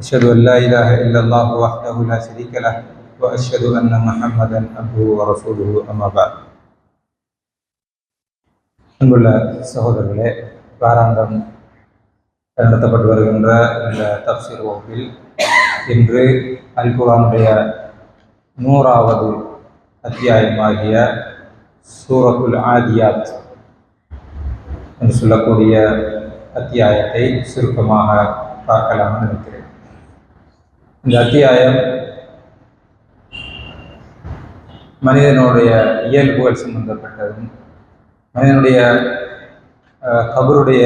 أشهد أن لا إله إلا الله وحده لا شريك له وأشهد أن محمدا عبده ورسوله أما بعد. الحمد لله سهود الله بارام دم تنبت بدور غنرا إلى تفسير وحبيل إنه القرآن بيا نورا ودو أتياي ماهيا سورة العاديات نسلقوا لي أتياي تي سرقماها பார்க்கலாம் நினைக்கிறேன். இந்த அத்தியாயம் மனிதனுடைய இயல்புகள் சம்பந்தப்பட்டதும் மனிதனுடைய கபருடைய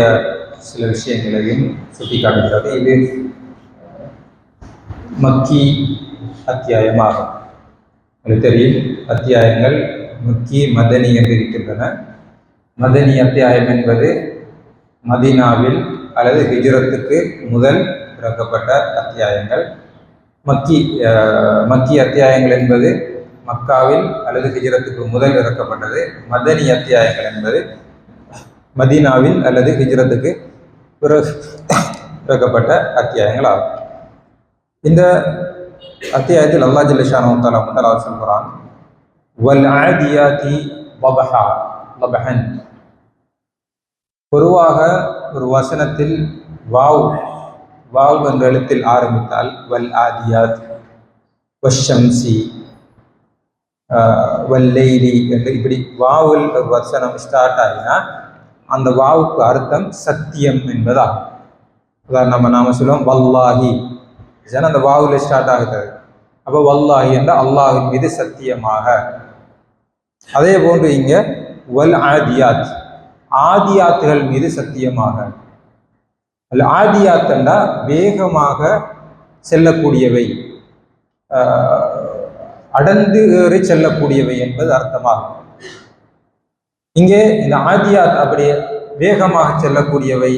சில விஷயங்களையும் சுட்டிக்காட்டுகிறது. இது மக்கி அத்தியாயமாகும். உங்களுக்கு தெரியும் அத்தியாயங்கள் மக்கி மதனி என்று இருக்கின்றன. மதனி அத்தியாயம் என்பது மதீனாவில் அல்லது ஹிஜ்ரத்துக்கு முதல் பிறக்கப்பட்ட அத்தியாயங்கள். மக்கி அஹ், மக்கி அத்தியாயங்கள் என்பது மக்காவில் அல்லது ஹிஜரத்துக்கு முதல் இறக்கப்பட்டது. மதனி அத்தியாயங்கள் என்பது மதீனாவில் அல்லது ஹிஜரத்துக்கு பிறகு இறக்கப்பட்ட அத்தியாயங்கள் ஆகும். இந்த அத்தியாயத்தில் அல்லா ஜில்லஷானு தலா முதலா சொல்கிறான் வல் ஆதியாதி வபஹா வபஹன். பொதுவாக ஒரு வசனத்தில் வாவ் வாவ் என்ற எழுத்தில் ஆரம்பித்தால் வல் ஆதியாத் வஷம்சி வல்லைலி என்று இப்படி வாவில் ஒரு வசனம் ஸ்டார்ட் ஆகினா அந்த வாவுக்கு அர்த்தம் சத்தியம் என்பதாகும். நம்ம நாம சொல்லுவோம் வல்லாஹி அந்த வாவில் ஸ்டார்ட் ஆகுது. அப்போ வல்லாஹி என்ற அல்லாஹின் மீது சத்தியமாக. அதே போன்று இங்க வல் ஆதியாத் ஆதியாத்துகள் மீது சத்தியமாக. அல்ல ஆதியாத்தண்டா வேகமாக செல்லக்கூடியவை. அடர்ந்து ஏறி செல்லக்கூடியவை என்பது அர்த்தமாகும். இங்கே இந்த ஆதியாத் அப்படியே வேகமாக செல்லக்கூடியவை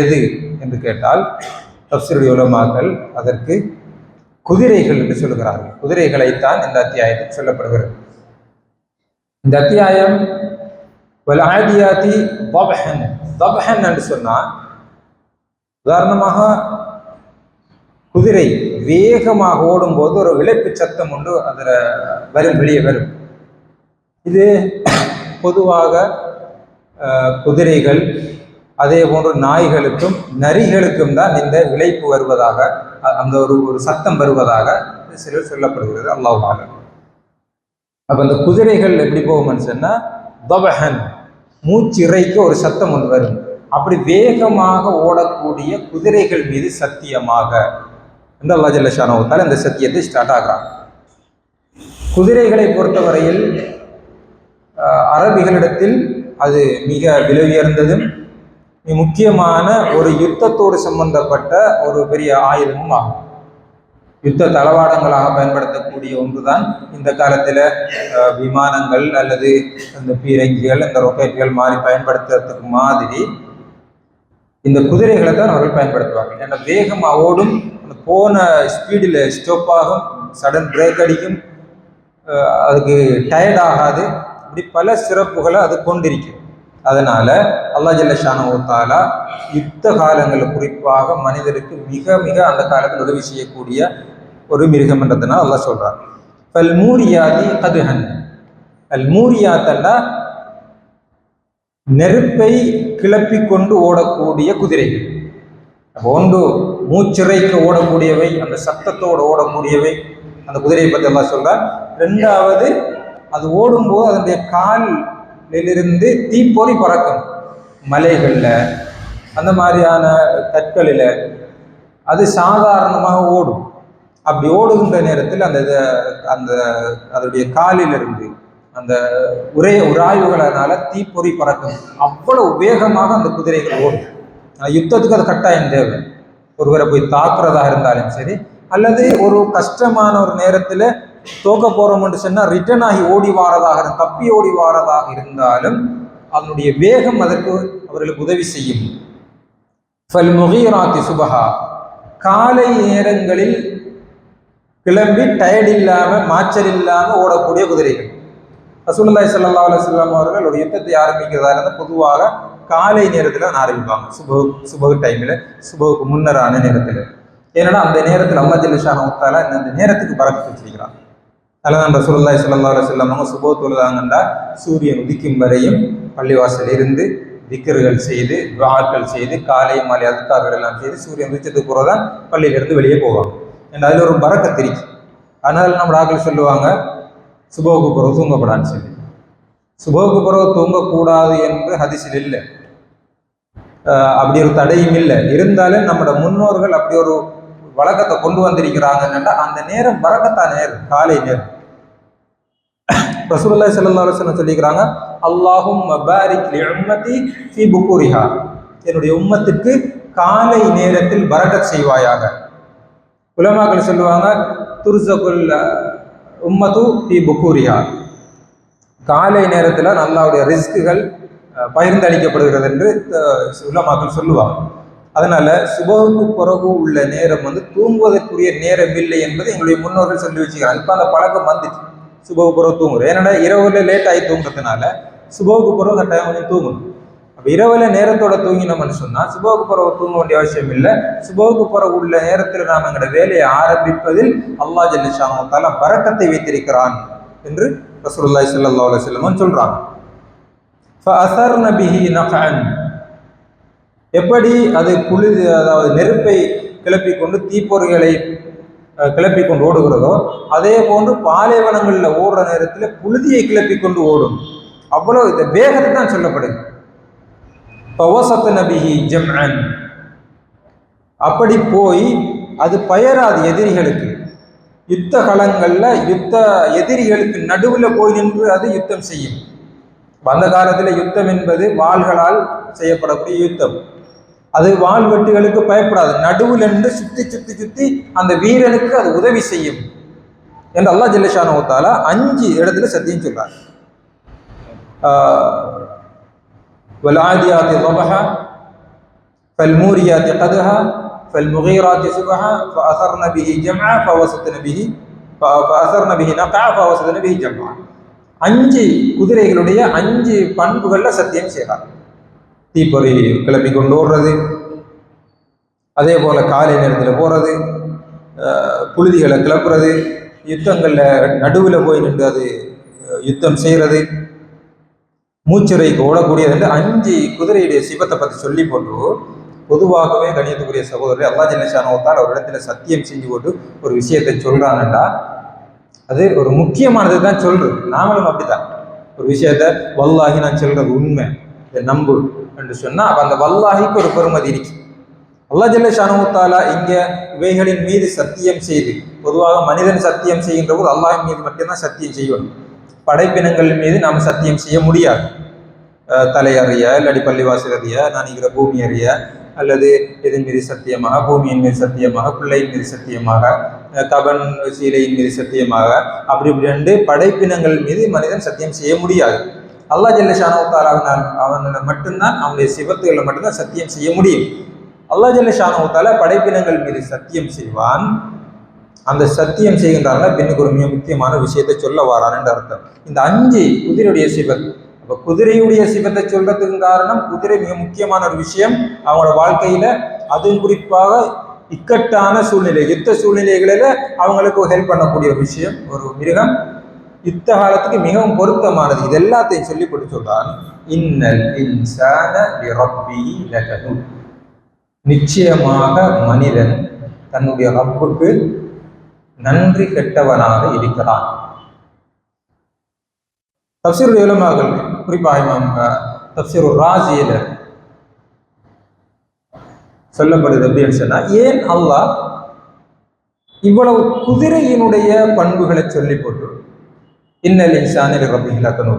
எது என்று கேட்டால் தப்சருடைய உலமாக்கள் அதற்கு குதிரைகள் என்று சொல்லுகிறார்கள். குதிரைகளைத்தான் இந்த அத்தியாயத்தில் சொல்லப்படுகிறது. இந்த அத்தியாயம் வல் ஆதியாதி தபஹன் தபஹன் என்று சொன்னால் உதாரணமாக குதிரை வேகமாக ஓடும்போது ஒரு இழைப்பு சத்தம் உண்டு அதில் வரும் வெளியே வரும். இது பொதுவாக குதிரைகள் அதே போன்று நாய்களுக்கும் நரிகளுக்கும் தான் இந்த இழைப்பு வருவதாக அ- அந்த ஒரு ஒரு சத்தம் வருவதாக சிலர் சொல்லப்படுகிறது. அல்லாஹால அப்போ இந்த குதிரைகள் எப்படி போகும்னு சொன்னால் தபஹன் மூச்சு ஒரு சத்தம் ஒன்று வரும். அப்படி வேகமாக ஓடக்கூடிய குதிரைகள் மீது சத்தியமாக. இந்த அல்லா ஜல்லஷானவத்தால் இந்த சத்தியத்தை ஸ்டார்ட் ஆகிறான் குதிரைகளை பொறுத்தவரையில் அரபிகளிடத்தில் அது மிக விலை உயர்ந்ததும் முக்கியமான ஒரு யுத்தத்தோடு சம்பந்தப்பட்ட ஒரு பெரிய ஆயுதமும் ஆகும். யுத்த தளவாடங்களாக பயன்படுத்தக்கூடிய ஒன்றுதான் இந்த காலத்தில் விமானங்கள் அல்லது இந்த பீரங்கிகள் இந்த ரொக்கெட்டுகள் மாதிரி பயன்படுத்துறதுக்கு மாதிரி இந்த குதிரைகளை தான் அவர்கள் பயன்படுத்துவார்கள். ஏன்னா வேகம் ஓடும் அந்த போன ஸ்பீடில் ஸ்டோப் ஆகும் சடன் பிரேக் அடிக்கும் அதுக்கு டயர்ட் ஆகாது இப்படி பல சிறப்புகளை அது கொண்டிருக்கும். அதனால அல்லா ஜல்ல தாலா யுத்த காலங்களில் குறிப்பாக மனிதருக்கு மிக மிக அந்த காலத்தில் உதவி செய்யக்கூடிய ஒரு மிருகம் என்றதுனால் அல்லா சொல்றார் பல் மூரியாதி கதுஹன். அல் மூரியாத்தல்லா நெருப்பை கிளப்பி கொண்டு ஓடக்கூடிய குதிரைகள். ஒன்று மூச்சிறைக்கு ஓடக்கூடியவை அந்த சத்தத்தோடு ஓடக்கூடியவை அந்த குதிரையை பற்றி எல்லாம் சொல்கிறார் ரெண்டாவது அது ஓடும்போது அதனுடைய காலிலிருந்து தீப்பொறி பறக்கும். மலைகளில் அந்த மாதிரியான கற்களில் அது சாதாரணமாக ஓடும். அப்படி ஓடுகின்ற நேரத்தில் அந்த இதை அந்த அதனுடைய காலிலிருந்து அந்த உரை உராய்வுகளனால தீப்பொறி பறக்கும். அவ்வளவு வேகமாக அந்த குதிரைகள் ஓடும். யுத்தத்துக்கு அது கட்டாயம் தேவை. ஒருவரை போய் தாக்குறதா இருந்தாலும் சரி அல்லது ஒரு கஷ்டமான ஒரு நேரத்தில் தோக்க போறோம்னு சொன்னால் ரிட்டர்ன் ஆகி ஓடி வாரதாக தப்பி ஓடி வாரதாக இருந்தாலும் அதனுடைய வேகம் அதற்கு அவர்களுக்கு உதவி செய்யும். ஃபல் முகீராத்தி சுபஹா. காலை நேரங்களில் கிளம்பி டயர்ட் இல்லாம மாச்சல் இல்லாம ஓடக்கூடிய குதிரைகள். ரசூலுல்லாஹி சல்லா அலுவலாம் அவர்கள் ஒரு யுத்தத்தை ஆரம்பிக்கிறதா இருந்தால் பொதுவாக காலை நேரத்தில் தான் ஆரம்பிப்பாங்க. சுப சுபகு டைமில் சுபகுக்கு முன்னரான நேரத்தில். ஏன்னா அந்த நேரத்தில் அல்லா ஜல்லிஷான உத்தால இந்த நேரத்துக்கு பறக்க வச்சிருக்கிறான் அதனால் நம்ம சுழந்தாய் அலைஹி வஸல்லம் அவங்க சுபகு தொழுதாங்கண்டா சூரியன் உதிக்கும் வரையும் பள்ளிவாசல் இருந்து திக்கர்கள் செய்து துஆக்கள் செய்து காலை மாலை அதுக்கார்கள் எல்லாம் செய்து சூரியன் உதிச்சதுக்கு பிறகு தான் பள்ளியிலிருந்து வெளியே போவாங்க. ஏன்னா அதில் ஒரு பறக்கத்து இருக்கு அதனால நம்ம ஆக்கள் சொல்லுவாங்க சுபோக்கு பிறகு தூங்கப்படான்னு சொல்லி. சுபோக்கு பிறகு தூங்கக்கூடாது என்று ஹதிசில் இல்லை. அப்படி ஒரு தடையும் இல்லை. இருந்தாலும் நம்மட முன்னோர்கள் அப்படி ஒரு வழக்கத்தை கொண்டு வந்திருக்கிறாங்கன்னா அந்த நேரம் வரக்கத்தா நேரம் காலை நேரம். ரசூல்லா ஸல்லல்லாஹு அலைஹி சொல்லிக்கிறாங்க அல்லாஹும் பாரிக் உம்மதி ஃபீ புக்கூரிஹா என்னுடைய உம்மத்துக்கு காலை நேரத்தில் பரக்கத் செய்வாயாக. உலமாக்கள் சொல்லுவாங்க துர்சகுல் உம்மது பி புக்கூரியா காலை நேரத்தில் நல்லாவுடைய ரிஸ்க்குகள் பகிர்ந்தளிக்கப்படுகிறது என்று உலமாக்கள் சொல்லுவாங்க. அதனால சுபகுக்கு பிறகு உள்ள நேரம் வந்து தூங்குவதற்குரிய நேரம் இல்லை என்பது எங்களுடைய முன்னோர்கள் சொல்லி வச்சுக்கிறாங்க. இப்போ அந்த பழக்கம் வந்துச்சு. சுபகு பிறகு தூங்குறோம் ஏன்னா இரவுல லேட் ஆகி தூங்குறதுனால சுபகுக்கு பிறகு அந்த டைம் வந்து தூங்கணும். இரவுல நேரத்தோட தூங்கினோம்னு சொன்னால் சுபோக்கு புறவை தூங்க வேண்டிய அவசியம் இல்லை. சுபோக்கு புற உள்ள நேரத்தில் நாம் எங்களோட வேலையை ஆரம்பிப்பதில் அல்லா ஜல்லிஷான தலா பறக்கத்தை வைத்திருக்கிறான் என்று ரசூலுல்லாய் சல்லா அலி சொல்லமன் சொல்கிறான் எப்படி அது புழுது அதாவது நெருப்பை கிளப்பிக்கொண்டு தீப்பொறிகளை கிளப்பிக்கொண்டு ஓடுகிறதோ அதே போன்று பாலைவனங்களில் ஓடுற நேரத்தில் புழுதியை கிளப்பிக்கொண்டு ஓடும். அவ்வளோ இந்த வேகத்தை தான் சொல்லப்படுது. பவசத்த நபிஹி ஜம்அன். அப்படி போய் அது பயராது எதிரிகளுக்கு. யுத்த களங்களில் யுத்த எதிரிகளுக்கு நடுவில் போய் நின்று அது யுத்தம் செய்யும். அந்த காலத்தில் யுத்தம் என்பது வாள்களால் செய்யப்படக்கூடிய யுத்தம். அது வாள் வெட்டுகளுக்கு பயப்படாது. நடுவில் நின்று சுத்தி சுத்தி சுத்தி அந்த வீரனுக்கு அது உதவி செய்யும். என்று அல்லாஹ் ஜல்லஷானோத்தால அஞ்சு இடத்துல சத்தியம் சொல்றார். والعاديات ضبحا فالموريات قدها فالمغيرات سبحا فأثرن به جمعا فوسطن به فأثرن به نقعا فوسطن به جمعا அஞ்சு குதிரைகளுடைய அஞ்சு பண்புகள்ல சத்தியம் செய்கிறார் தீப்பொறி கிளப்பி கொண்டு ஓடுறது அதே போல காலை நேரத்தில் போறது அஹ், புழுதிகளை கிளப்புறது யுத்தங்கள்ல நடுவில் போய் நின்று அது அஹ், யுத்தம் செய்யறது மூச்சுரைக்கு ஓடக்கூடியது என்று அஞ்சு குதிரையுடைய சிவத்தை பற்றி சொல்லி போட்டு பொதுவாகவே கணியத்துக்குரிய சகோதரர் அல்லா ஜில்லஷானோத்தால் ஒரு இடத்துல சத்தியம் செஞ்சு போட்டு ஒரு விஷயத்தை சொல்றாங்கண்டா அது ஒரு முக்கியமானது தான் சொல்றது. நாமளும் அப்படிதான் ஒரு விஷயத்த வல்லாஹி நான் சொல்றது உண்மை இதை நம்பு என்று சொன்னால் அந்த வல்லாஹிக்கு ஒரு பெருமதி இருக்கு. அல்லா ஜல்ல ஷானுத்தாலா இங்கே இவைகளின் மீது சத்தியம் செய்து பொதுவாக மனிதன் சத்தியம் செய்கின்ற போது அல்லாஹின் மீது மட்டும்தான் சத்தியம் செய்யணும். படைப்பினங்கள் மீது நாம் சத்தியம் செய்ய முடியாது. தலை அறிய இல்லாடி பள்ளிவாசல் அறிய நான் இருக்கிற பூமி அறிய அல்லது இதன் மீது சத்தியமாக பூமியின் மீது சத்தியமாக பிள்ளையின் மீது சத்தியமாக தபன் கபன் சீலையின் மீது சத்தியமாக அப்படி இப்படி ரெண்டு படைப்பினங்கள் மீது மனிதன் சத்தியம் செய்ய முடியாது. அல்லாஹ் ஜல்ல ஷானவுத்தாலா அவனை மட்டும்தான் அவனுடைய சிவத்துகளை மட்டும்தான் சத்தியம் செய்ய முடியும். அல்லாஹ் ஜல்லஷானவுத்தால படைப்பினங்கள் மீது சத்தியம் செய்வான். அந்த சத்தியம் செய்கின்றாங்க பின்னுக்கு ஒரு மிக முக்கியமான விஷயத்தை சொல்ல வாரான் என்று அர்த்தம். இந்த அஞ்சு குதிரையுடைய சிவத் அப்ப குதிரையுடைய சிவத்தை சொல்றதுக்கு காரணம் குதிரை மிக முக்கியமான ஒரு விஷயம். அவங்களோட வாழ்க்கையில அதுவும் குறிப்பாக இக்கட்டான சூழ்நிலை யுத்த சூழ்நிலைகளில அவங்களுக்கு ஹெல்ப் பண்ணக்கூடிய ஒரு விஷயம் ஒரு மிருகம். யுத்த காலத்துக்கு மிகவும் பொருத்தமானது. இது எல்லாத்தையும் சொல்லி போட்டு சொல்றான் இன்னல் இன்சான நிச்சயமாக மனிதன் தன்னுடைய ரப்புக்கு நன்றி கெட்டவனாக இருக்கிறான். தப்சீர் உலமாக்கள் குறிப்பாக இமாம் தப்சீர் ராஜியில் சொல்லப்படுது அப்படின்னு சொன்னா ஏன் அல்லாஹ் இவ்வளவு குதிரையினுடைய பண்புகளை சொல்லி போட்டு இன்னல் இன்சானில் ரப்பிஹிலக்கனு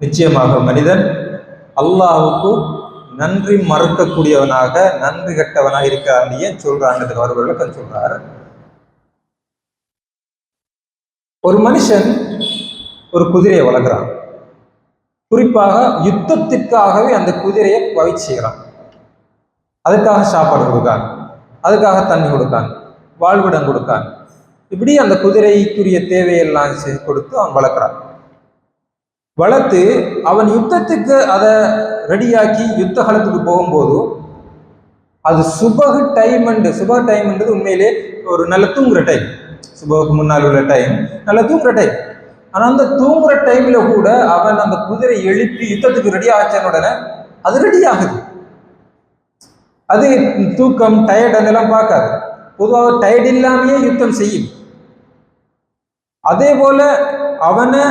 நிச்சயமாக மனிதன் அல்லாஹுக்கு நன்றி மறுக்கக்கூடியவனாக நன்றி கட்டவனாக இருக்கிறான் ஏன் சொல்றான்றதுக்கு அவர் விளக்கம் சொல்றாரு. ஒரு மனுஷன் ஒரு குதிரையை வளர்க்குறான். குறிப்பாக யுத்தத்திற்காகவே அந்த குதிரையை பயிற்சி செய்கிறான். அதுக்காக சாப்பாடு கொடுக்கான். அதுக்காக தண்ணி கொடுக்கான். வாழ்விடம் கொடுக்கான். இப்படி அந்த குதிரைக்குரிய தேவையெல்லாம் செஞ்சு கொடுத்து அவன் வளர்க்குறான். வளர்த்து அவன் யுத்தத்துக்கு அதை ரெடியாக்கி யுத்த காலத்துக்கு போகும்போது அது சுபகு டைம் அண்டு சுபக டைம்ன்றது உண்மையிலே ஒரு நல்ல தூங்குற டைம் சுபகுக்கு முன்னால் உள்ள டைம் நல்ல தூங்குற டைம் ஆனால் அந்த தூங்குற டைம்ல கூட அவன் அந்த குதிரை எழுப்பி யுத்தத்துக்கு ரெடி ஆச்சன உடனே அது ரெடி ஆகுது. அது தூக்கம் டயர்ட் அதெல்லாம் பார்க்காது. பொதுவாக டயர்ட் இல்லாமையே யுத்தம் செய்யும். அதே போல அவனை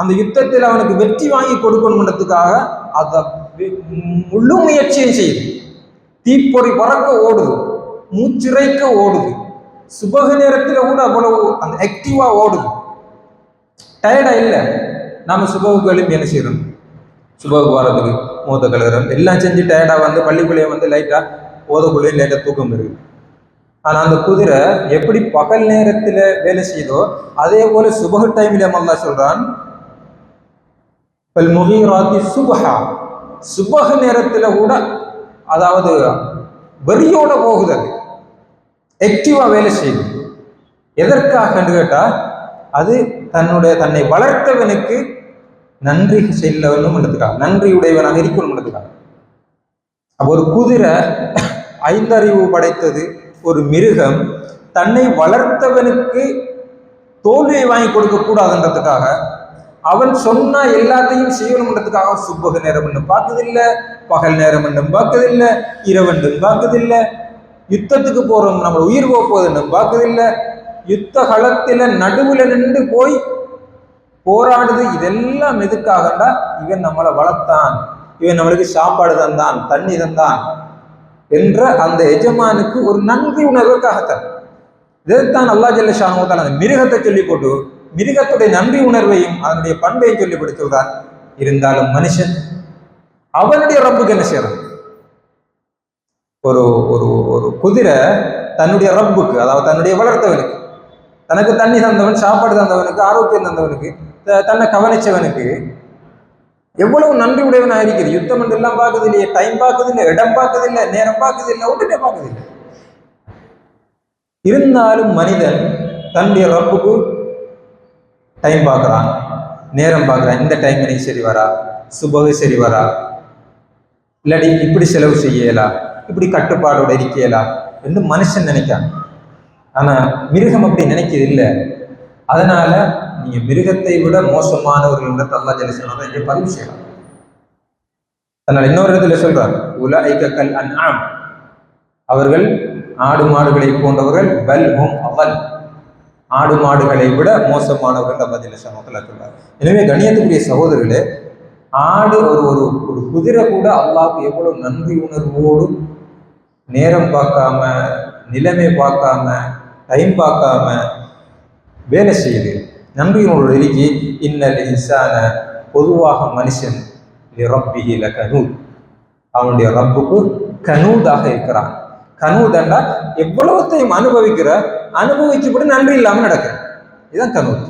அந்த யுத்தத்தில் அவனுக்கு வெற்றி வாங்கி கொடுக்கணுன்றதுக்காக அதை முழு முயற்சியும் செய்யுது. தீப்பொறி பறக்க ஓடுது. மூச்சிறைக்க ஓடுது. சுபக நேரத்தில் கூட அவ்வளவு அந்த ஆக்டிவா ஓடுது. டயர்டா இல்லை. நாம சுபவுக்கு எழுப்பி என்ன செய்யறோம் சுபவுக்கு வரதுக்கு மூத்த கழுகுறோம். எல்லாம் செஞ்சு டயர்டா வந்து பள்ளிக்குள்ளேயே வந்து லைட்டா ஓதக்குள்ளேயே லைட்டா தூக்கம் இருக்கு ஆனா அந்த குதிரை எப்படி பகல் நேரத்துல வேலை செய்தோ அதே போல சுபக டைம்ல அல்லா சொல்றான் பல் முகீராத்தி சுபஹா. சுபக நேரத்துல கூட அதாவது வெறியோட போகுது அது. ஆக்டிவா வேலை செய்யுது. எதற்காக கேட்டா அது தன்னுடைய தன்னை வளர்த்தவனுக்கு நன்றி செல்ல வேண்டும்ன்றதுக்காக நன்றியுடையவனாக இருக்கணும்ன்றதுக்காக அப்போ ஒரு குதிரை ஐந்தறிவு படைத்தது ஒரு மிருகம் தன்னை வளர்த்தவனுக்கு தோல்வியை வாங்கி கொடுக்க கூடாதுன்றதுக்காக அவன் சொன்னா எல்லாத்தையும் செய்யணும்ன்றதுக்காக சுப்பக நேரம் என்னும் பார்க்கதில்லை பகல் நேரம் என்னும் பார்க்கதில்லை இரவெண்டும் பார்க்கதில்லை யுத்தத்துக்கு போறோம் நம்ம உயிர் போகுது என்னும் பார்க்கதில்லை யுத்த களத்துல நடுவுல நின்று போய் போராடுது. இதெல்லாம் எதுக்காகண்டா? இவன் நம்மளை வளர்த்தான். இவன் நம்மளுக்கு சாப்பாடு தந்தான் தண்ணி தந்தான் என்ற அந்த எஜமானுக்கு ஒரு நன்றி உணர்வுக்காகத்தான். இதைத்தான் அல்லா ஜல்ல ஷானுவத்தான் அந்த மிருகத்தை சொல்லி போட்டு மிருகத்துடைய நன்றி உணர்வையும் அதனுடைய பண்பையும் சொல்லி போட்டு சொல்றான் இருந்தாலும் மனுஷன் அவனுடைய ரப்புக்கு என்ன செய்யறான்? ஒரு ஒரு ஒரு குதிரை தன்னுடைய ரப்புக்கு அதாவது தன்னுடைய வளர்த்தவனுக்கு தனக்கு தண்ணி தந்தவன் சாப்பாடு தந்தவனுக்கு ஆரோக்கியம் தந்தவனுக்கு தன்னை கவனிச்சவனுக்கு எவ்வளவு நன்றி உடையவனாக இருக்குது யுத்தம் எல்லாம் பார்க்குது இல்லையே டைம் பார்க்குது இல்லை இடம் பார்க்குது இல்லை நேரம் பார்க்குது இல்லை உடனே பார்க்குது இல்லை இருந்தாலும் மனிதன் தன்னுடைய ரப்புக்கு டைம் பார்க்குறான் நேரம் பார்க்குறான். இந்த டைம் எனக்கு சரி வரா சுபகு சரி வரா. இல்லாடி இப்படி செலவு செய்யலா இப்படி கட்டுப்பாடோட இருக்கலா என்று மனுஷன் நினைக்கான் ஆனா மிருகம் அப்படி நினைக்கிறது இல்லை. அதனால நீங்க மிருகத்தை விட மோசமானவர்கள் அல்லா ஜலிசனம் இங்கே பதிவு செய்யலாம் அதனால் இன்னொரு இடத்துல சொல்றாரு உல கல் அன் அவர்கள் ஆடு மாடுகளை போன்றவர்கள் பல் ஹோம் அவல். ஆடு மாடுகளை விட மோசமானவர்கள் அல்லா ஜலிசனத்தில் சொல்றாங்க எனவே கணியத்துக்குரிய சகோதரர்களே ஆடு ஒரு ஒரு ஒரு குதிரை கூட அல்லாவுக்கு எவ்வளவு நன்றி உணர்வோடு நேரம் பார்க்காம நிலைமை பார்க்காம டைம் பார்க்காம வேலை செய்யுது நன்றியினோட எழுதி இன்னல் இன்சான பொதுவாக மனுஷன் ரப்பிகில கனூத் அவனுடைய ரப்புக்கு கனூதாக இருக்கிறான். கனூதண்டா எவ்வளவுத்தையும் அனுபவிக்கிற அனுபவிச்சுப்பட்டு நன்றி இல்லாமல் நடக்கிற. இதுதான் கனூத்.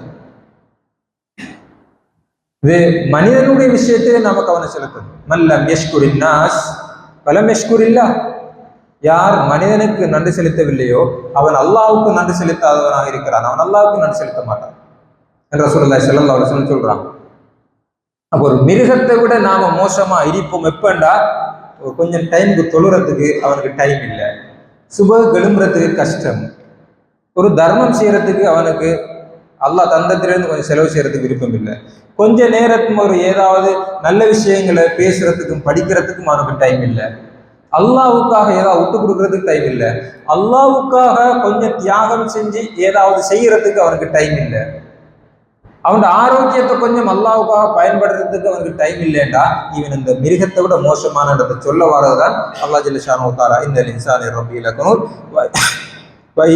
இது மனிதனுடைய விஷயத்தையே நாம கவனம் செலுத்தணும். மல்லம் யஷ்குரின் நாஸ்? பலம் யஷ்குரில்லா? யார் மனிதனுக்கு நன்றி செலுத்தவில்லையோ அவன் அல்லாவுக்கு நன்றி செலுத்தாதவனாக இருக்கிறான். அவன் அல்லாவுக்கு நன்றி செலுத்த மாட்டான். என்ற சொல்லல செல்லல்லா சொல்லி சொல்றான். அப்போ ஒரு மிருகத்தை விட நாம மோசமா இருப்போம் எப்பண்டா? ஒரு கொஞ்சம் டைமுக்கு தொழுறதுக்கு அவனுக்கு டைம் இல்லை. சுப கெழும்புறதுக்கு கஷ்டம். ஒரு தர்மம் செய்யறதுக்கு அவனுக்கு அல்லா தந்தத்திலிருந்து கொஞ்சம் செலவு செய்யறதுக்கு விருப்பம் இல்லை. கொஞ்ச நேரத்துக்கு ஒரு ஏதாவது நல்ல விஷயங்களை பேசுறதுக்கும் படிக்கிறதுக்கும் அவனுக்கு டைம் இல்லை. அல்லாவுக்காக ஏதாவது விட்டு கொடுக்கறதுக்கு டைம் இல்லை. அல்லாவுக்காக கொஞ்சம் தியாகம் செஞ்சு ஏதாவது செய்யறதுக்கு அவனுக்கு டைம் இல்லை. அவனோட ஆரோக்கியத்தை கொஞ்சம் அல்லாவுக்காக பயன்படுத்துறதுக்கு அவனுக்கு டைம் இல்லைண்டா இவன் இந்த மிருகத்தை விட மோசமானன்றத சொல்ல வரதுதான் அல்லா ஜில்ஷானு தாரா இந்த இன்சான் ரபி லக்னூர்.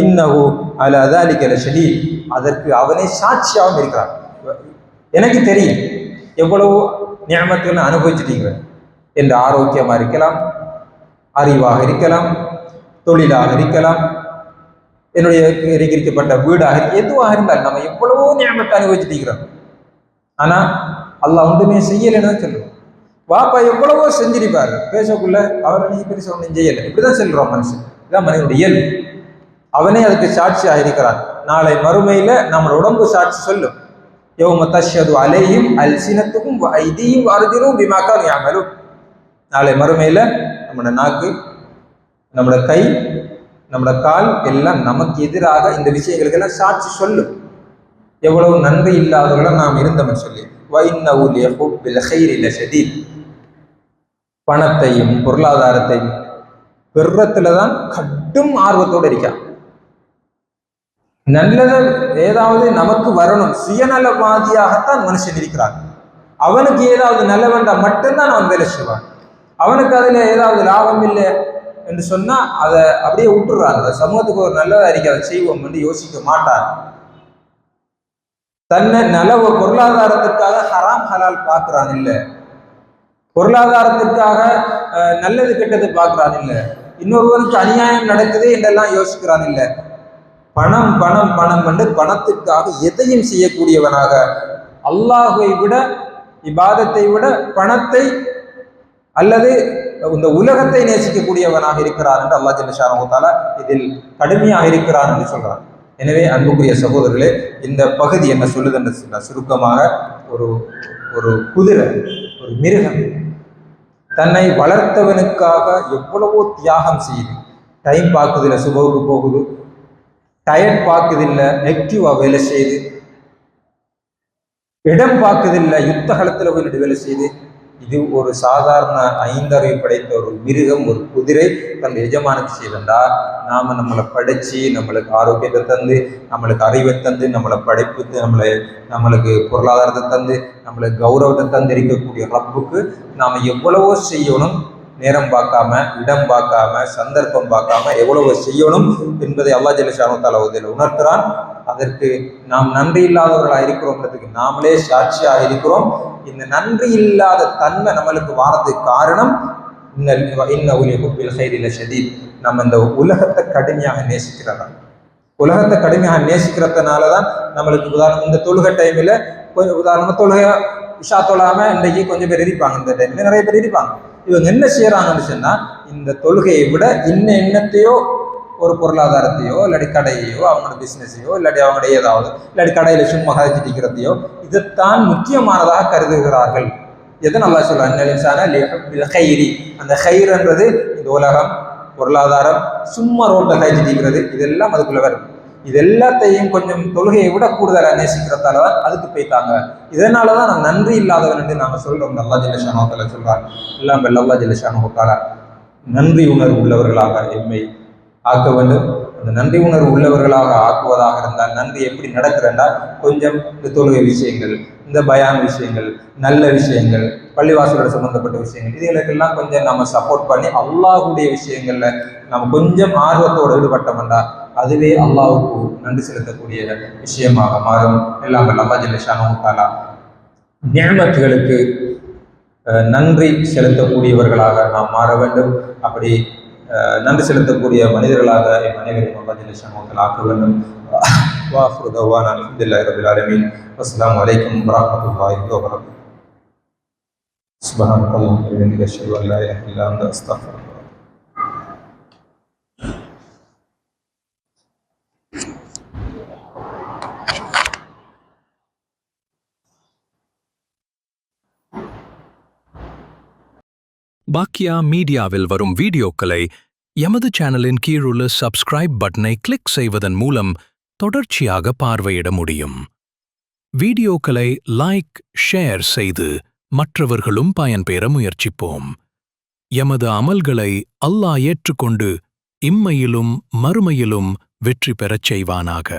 இன்னஹு அல அதாலிக்கல செடி அதற்கு அவனே சாட்சியாகவும் இருக்கிறான். எனக்கு தெரியும். எவ்வளவு நியமத்துன்னு அனுபவிச்சிட்டீங்க. என்று ஆரோக்கியமாக இருக்கலாம். அறிவாக இருக்கலாம் தொழிலாக இருக்கலாம் என்னுடைய இருக்கிறிக்கப்பட்ட வீடாக எதுவாக இருந்தாலும் நம்ம எவ்வளவோ ஞாபகத்தை அனுபவிச்சுட்டு இருக்கிறோம் ஆனா அல்லாஹ் ஒன்றுமே செய்யலைன்னு தான் சொல்லுவோம் வாப்பா எவ்வளவோ செஞ்சிருப்பார். பேசக்குள்ள அவரை நீ பெருசா ஒன்றும் செய்யலை. இப்படிதான் சொல்றோம் மனுஷன். இதான் மனிதனுடைய இயல்பு. அவனே அதுக்கு சாட்சியாக இருக்கிறான். நாளை மறுமையில நம்ம உடம்பு சாட்சி சொல்லும். யௌம தஷ்ஹது அலையும் அல்சினத்துக்கும் ஐதியும் அருதிரும் பிமாக்கான் யாமலும் நாளை மறுமையில நம்மளோட நாக்கு நம்மளோட கை நம்மளோட கால் எல்லாம் நமக்கு எதிராக இந்த விஷயங்களுக்கெல்லாம் சாட்சி சொல்லும். எவ்வளவு நன்மை இல்லாதவர்களும் நாம் இருந்தவன் சொல்லி. வைன்னவுல் பணத்தையும் பொருளாதாரத்தையும் பெறத்துல தான் கடும் ஆர்வத்தோடு இருக்கான். நல்லதை ஏதாவது நமக்கு வரணும். சுயநலவாதியாகத்தான் மனுஷன் இருக்கிறான். அவனுக்கு ஏதாவது நல்ல வேண்டாம் மட்டும்தான் அவன் வேலை செய்வான். அவனுக்கு அதில் ஏதாவது லாபம் இல்லை என்று சொன்னால் அதை அப்படியே விட்டுறான் அந்த சமூகத்துக்கு ஒரு நல்ல அறிக்கை அதை செய்வோம் என்று யோசிக்க மாட்டான் தன்னை நலவு பொருளாதாரத்திற்காக ஹராம் ஹலால் பார்க்குறான் இல்லை. பொருளாதாரத்திற்காக நல்லது கெட்டது பார்க்குறான் இல்லை. இன்னொருவருக்கு அநியாயம் நடக்குது என்றெல்லாம் யோசிக்கிறான் இல்லை. பணம் பணம் பணம் என்று பணத்துக்காக எதையும் செய்யக்கூடியவனாக அல்லாஹை விட இபாதத்தை விட பணத்தை அல்லது இந்த உலகத்தை நேசிக்கக்கூடியவனாக இருக்கிறான் என்று அல்லா ஜல்லஷானு இதில் கடுமையாக இருக்கிறான் என்று சொல்கிறான் எனவே அன்புக்குரிய சகோதரர்களே இந்த பகுதி என்ன சொல்லுது என்று சுருக்கமாக ஒரு ஒரு குதிரை ஒரு மிருகம் தன்னை வளர்த்தவனுக்காக எவ்வளவோ தியாகம் செய்யுது. டைம் பார்க்குதில்ல சுபவுக்கு போகுது. டயர்ட் பார்க்குதில்லை நெக்டிவாக வேலை செய்யுது. இடம் பார்க்குதில்ல யுத்த காலத்தில் போயிட்டு வேலை செய்யுது. இது ஒரு சாதாரண ஐந்தறிவு படைத்த ஒரு மிருகம் ஒரு குதிரை தன் எஜமானுக்கு செய்தா நாம் நம்மளை படித்து நம்மளுக்கு ஆரோக்கியத்தை தந்து நம்மளுக்கு அறிவை தந்து நம்மளை படைப்பு நம்மளை நம்மளுக்கு பொருளாதாரத்தை தந்து நம்மளுக்கு கௌரவத்தை தந்து இருக்கக்கூடிய ரப்புக்கு நாம் எவ்வளவோ செய்யணும். நேரம் பார்க்காம இடம் பார்க்காம சந்தர்ப்பம் பார்க்காம எவ்வளவு செய்யணும் என்பதை அல்லா ஜெலிஷானு அவதில் உணர்த்துறான். அதற்கு நாம் நன்றி இல்லாதவர்களாக இருக்கிறோம்ன்றதுக்கு நாமளே சாட்சியாக இருக்கிறோம். இந்த நன்றி இல்லாத தன்மை நம்மளுக்கு வாரதுக்கு காரணம் இன்ன இன்ன உலி ஹுப்பில் ஷதீத். நம்ம இந்த உலகத்தை கடுமையாக நேசிக்கிறதா உலகத்தை கடுமையாக நேசிக்கிறதுனால தான் நம்மளுக்கு உதாரணம் இந்த தொழுகை டைமில் கொஞ்சம் உதாரணமாக தொழுகை இஷா தொழாமல் இன்றைக்கு கொஞ்சம் பேர் இருப்பாங்க இந்த டைமில் நிறைய பேர் இருப்பாங்க இவங்க என்ன செய்யறாங்கன்னு சொன்னா இந்த தொழுகையை விட இன்ன எண்ணத்தையோ ஒரு பொருளாதாரத்தையோ இல்லாட்டி கடையையோ அவங்களோட பிசினஸையோ இல்லாட்டி அவங்களுடைய ஏதாவது இல்லாட்டி கடையில சும்மா கதைச்சிட்டிக்கிறதையோ இதைத்தான் முக்கியமானதாக கருதுகிறார்கள். எதை நல்லா சொல்றாங்க? ஹைரி அந்த ஹைர்ன்றது இந்த உலகம் பொருளாதாரம் சும்மா ரோட்ல கழிச்சிட்டிக்கிறது இதெல்லாம் அதுக்குள்ள வரும் இது எல்லாத்தையும் கொஞ்சம் தொழுகையை விட கூடுதலாக நேசிக்கிறதால தான் அதுக்கு போய்த்தாங்க இதனால தான் நான் நன்றி இல்லாதவன் என்று நாங்கள் சொல்கிறோம் நல்லா ஜில்லஷானோத்தால சொல்கிறார் எல்லாம் வல்ல அல்லா ஜில்லஷானோத்தால நன்றி உணர்வு உள்ளவர்களாக எம்மை ஆக்க வேண்டும். அந்த நன்றி உணர்வு உள்ளவர்களாக ஆக்குவதாக இருந்தால் நன்றி எப்படி நடக்கிறேன்டா கொஞ்சம் இந்த தொழுகை விஷயங்கள் இந்த பயான் விஷயங்கள் நல்ல விஷயங்கள் பள்ளிவாசலோட சம்பந்தப்பட்ட விஷயங்கள். இதுகளுக்கெல்லாம் கொஞ்சம் நம்ம சப்போர்ட் பண்ணி அல்லாஹுடைய விஷயங்கள்ல நம்ம கொஞ்சம் ஆர்வத்தோட ஈடுபட்டோம்டா அதுவே அல்லாஹுக்கு நன்றி செலுத்தக்கூடிய விஷயமாக மாறும். எல்லாம் அல்லா ஜில்லஷானு தாலா நியமத்துகளுக்கு நன்றி செலுத்தக்கூடியவர்களாக நாம் மாற வேண்டும். அப்படி நன்றி செலுத்தக்கூடிய மனிதர்களாக என் அனைவரும் அல்லா ஜில்லஷானு ஆக்க வேண்டும். வாஃபுர் தவான் அல்ஹம்துலில்லாஹி ரபில் அலமின் அஸ்லாம் அலைக்கும் வரமத்துல்லாஹி வபரகாத்துஹு سبحانك اللهم وبحمدك اشهد ان لا اله الا انت استغفرك பாக்கியா மீடியாவில் வரும் வீடியோக்களை எமது சேனலின் கீழுள்ள சப்ஸ்கிரைப் பட்டனை கிளிக் செய்வதன் மூலம் தொடர்ச்சியாக பார்வையிட முடியும் வீடியோக்களை லைக் ஷேர் செய்து மற்றவர்களும் பயன்பெற முயற்சிப்போம். எமது அமல்களை அல்லாஹ் ஏற்றுக்கொண்டு இம்மையிலும் மறுமையிலும் வெற்றி பெறச் செய்வானாக.